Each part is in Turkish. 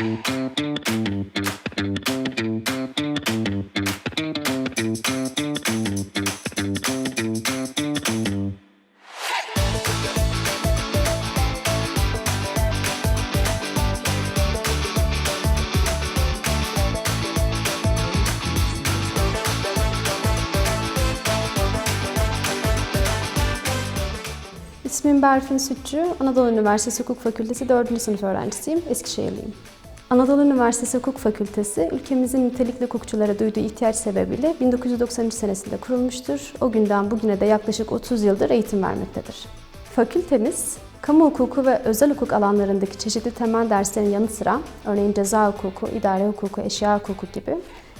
İsmim Berfin Sütçü, Anadolu Üniversitesi Hukuk Fakültesi 4. sınıf öğrencisiyim, Eskişehirliyim. Anadolu Üniversitesi Hukuk Fakültesi, ülkemizin nitelikli hukukçulara duyduğu ihtiyaç sebebiyle 1993 senesinde kurulmuştur. O günden bugüne de yaklaşık 30 yıldır eğitim vermektedir. Fakültemiz, kamu hukuku ve özel hukuk alanlarındaki çeşitli temel derslerin yanı sıra, örneğin ceza hukuku, idare hukuku, eşya hukuku gibi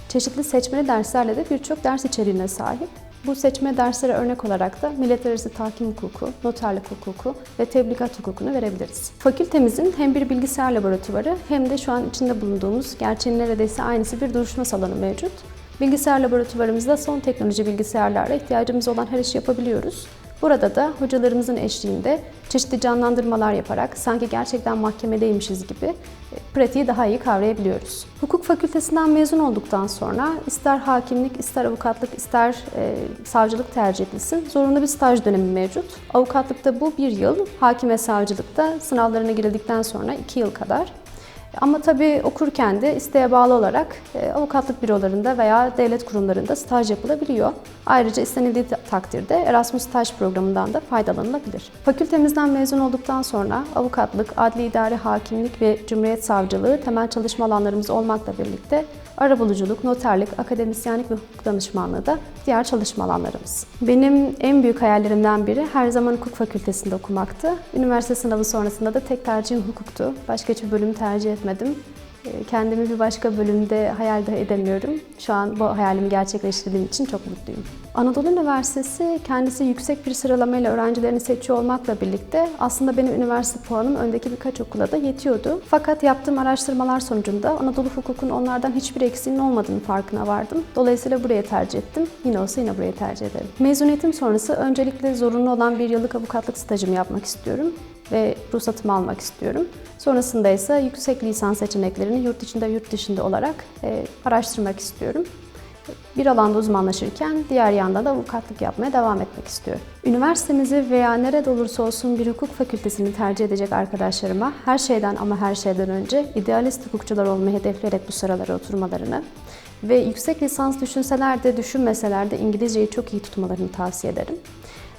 çeşitli seçmeli derslerle de birçok ders içeriğine sahip. Bu seçme derslere örnek olarak da millet arası tahkim hukuku, noterlik hukuku ve tebligat hukukunu verebiliriz. Fakültemizin hem bir bilgisayar laboratuvarı hem de şu an içinde bulunduğumuz gerçeğin neredeyse aynısı bir duruşma salonu mevcut. Bilgisayar laboratuvarımızda son teknoloji bilgisayarlarla ihtiyacımız olan her işi yapabiliyoruz. Burada da hocalarımızın eşliğinde çeşitli canlandırmalar yaparak sanki gerçekten mahkemedeymişiz gibi e, pratiği daha iyi kavrayabiliyoruz. Hukuk fakültesinden mezun olduktan sonra ister hakimlik, ister avukatlık, ister e, savcılık tercih edilsin. Zorunlu bir staj dönemi mevcut. Avukatlıkta bu bir yıl, hakim ve savcılıkta sınavlarına girildikten sonra iki yıl kadar. Ama tabii okurken de isteğe bağlı olarak e, avukatlık bürolarında veya devlet kurumlarında staj yapılabiliyor. Ayrıca istenildiği takdirde Erasmus staj programından da faydalanılabilir. Fakültemizden mezun olduktan sonra avukatlık, adli idare hakimlik ve cumhuriyet savcılığı temel çalışma alanlarımız olmakla birlikte arabuluculuk, noterlik, akademisyenlik ve hukuk danışmanlığı da diğer çalışma alanlarımız. Benim en büyük hayallerimden biri her zaman hukuk fakültesinde okumaktı. Üniversite sınavı sonrasında da tek tercihim hukuktu. Başka hiçbir bölüm tercih etmedim. Ee, Kendimi bir başka bölümde hayal de edemiyorum. Şu an bu hayalimi gerçekleştirdiğim için çok mutluyum. Anadolu Üniversitesi kendisi yüksek bir sıralamayla öğrencilerini seçiyor olmakla birlikte aslında benim üniversite puanım öndeki birkaç okula da yetiyordu. Fakat yaptığım araştırmalar sonucunda Anadolu hukukun onlardan hiçbir eksiğinin olmadığını farkına vardım. Dolayısıyla buraya tercih ettim. Yine olsa yine buraya tercih ederim. Mezuniyetim sonrası öncelikle zorunlu olan bir yıllık avukatlık stajımı yapmak istiyorum ve ruhsatımı almak istiyorum. Sonrasında ise yüksek lisans seçeneklerini yurt içinde yurt dışında olarak e, araştırmak istiyorum. Bir alanda uzmanlaşırken diğer yanda da avukatlık yapmaya devam etmek istiyorum. Üniversitemizi veya nerede olursa olsun bir hukuk fakültesini tercih edecek arkadaşlarıma her şeyden ama her şeyden önce idealist hukukçular olmayı hedefleyerek bu sıralara oturmalarını ve yüksek lisans düşünseler de düşünmeseler de İngilizceyi çok iyi tutmalarını tavsiye ederim.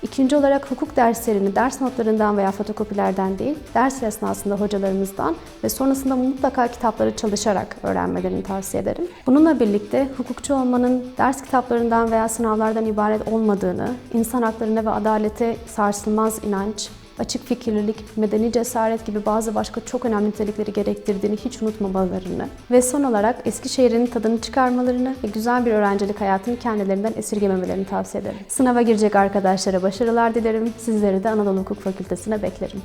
İkinci olarak hukuk derslerini ders notlarından veya fotokopilerden değil, ders esnasında hocalarımızdan ve sonrasında mutlaka kitapları çalışarak öğrenmelerini tavsiye ederim. Bununla birlikte hukukçu olmanın ders kitaplarından veya sınavlardan ibaret olmadığını, insan haklarına ve adalete sarsılmaz inanç, açık fikirlilik, medeni cesaret gibi bazı başka çok önemli nitelikleri gerektirdiğini hiç unutmamalarını ve son olarak Eskişehir'in tadını çıkarmalarını ve güzel bir öğrencilik hayatını kendilerinden esirgememelerini tavsiye ederim. Sınava girecek arkadaşlara başarılar dilerim. Sizleri de Anadolu Hukuk Fakültesine beklerim.